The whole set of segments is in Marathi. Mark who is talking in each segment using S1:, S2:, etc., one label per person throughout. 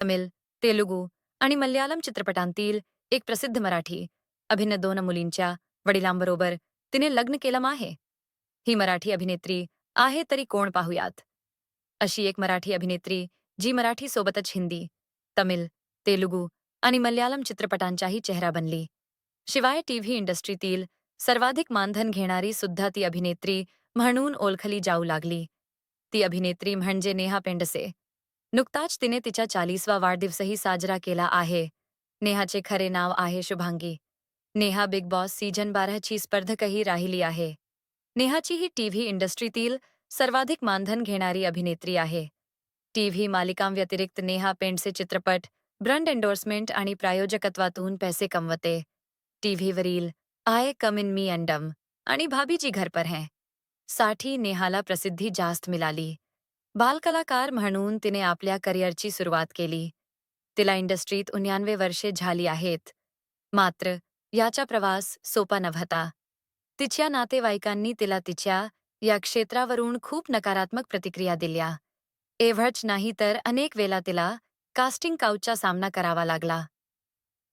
S1: तमिळ तेलुगू आणि मल्याळम चित्रपटांतील एक प्रसिद्ध मराठी. अभिन्न दोन मुलींच्या वडिलांबरोबर तिने लग्न केलं आहे ही मराठी अभिनेत्री आहे तरी कोण पाहूयात? अशी एक मराठी अभिनेत्री जी मराठी सोबतच हिंदी तमिळ तेलुगू आणि मल्याळम चित्रपटांचाही चेहरा बनली. शिवाय टीव्ही इंडस्ट्रीतील सर्वाधिक मानधन घेणारी सुद्धा ती अभिनेत्री म्हणून ओळखली जाऊ लागली. ती अभिनेत्री म्हणजे नेहा पेंडसे. नुकताच तिने तिच्या चाळीसवा वाढदिवसही साजरा केला आहे. नेहाचे खरे नाव आहे Shubhangi. Neha Bigg Boss season बाराची स्पर्धकही राहिली आहे. नेहाची ही टीव्ही इंडस्ट्रीतील सर्वाधिक मानधन घेणारी अभिनेत्री आहे. टीव्ही मालिकांव्यतिरिक्त नेहा पेंडसे चित्रपट, ब्रँड एंडोर्समेंट आणि प्रायोजकत्वातून पैसे कमवते. टीव्हीवरील आय कम इन मी अंडम आणि भाभीजी घर पर हैं. साठी नेहाला प्रसिद्धी जास्त मिळाली बालकलाकार म्हणून तिने आपल्या करिअरची सुरुवात केली. तिला इंडस्ट्रीत उन्यानवे वर्षे झाली आहेत. मात्र याचा प्रवास सोपा नव्हता. तिच्या नातेवाईकांनी तिला तिच्या या क्षेत्रावरून खूप नकारात्मक प्रतिक्रिया दिल्या. एवढंच नाही तर अनेक वेळा तिला कास्टिंग काउचचा सामना करावा लागला.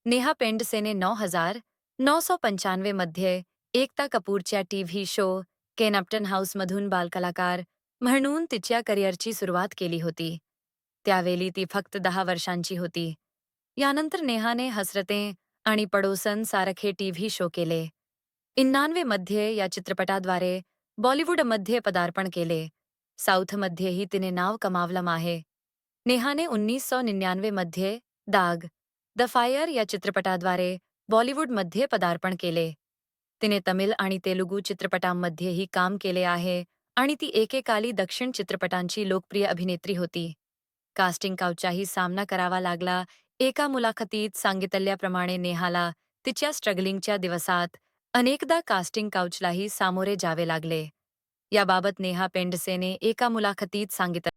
S1: नेहा पेंडसेने नऊ हजार नऊ सौ पंच्याण्णवे मध्ये एकता कपूरच्या टीव्ही शो केनप्टन हाऊसमधून बालकलाकार म्हणून तिच्या करिअरची सुरुवात केली होती. त्यावेळी ती फक्त दहा वर्षांची होती. यानंतर नेहाने हसरते आणि पडोसन सारखे टीव्ही शो केले. इन्नानवे मध्ये या चित्रपटाद्वारे बॉलिवूडमध्ये पदार्पण केले. साऊथमध्येही तिने नाव कमावलं आहे. नेहाने उन्नीस सौ निन्यानवे मध्ये दाग द फायर या चित्रपटाद्वारे बॉलिवूडमध्ये पदार्पण केले. तिने तमिळ आणि तेलुगू चित्रपटांमध्येही काम केले आहे. आणि ती एकेकाली दक्षिण चित्रपटांची लोकप्रिय अभिनेत्री होती. कास्टिंग काउचाही सामना करावा लागला. एका मुलाखतीत सांगितल्याप्रमाणे नेहाला तिच्या स्ट्रगलिंगच्या दिवसात अनेकदा कास्टिंग काउचलाही सामोरे जावे लागले. याबाबत नेहा पेंडसेने एका मुलाखतीत सांगितलं.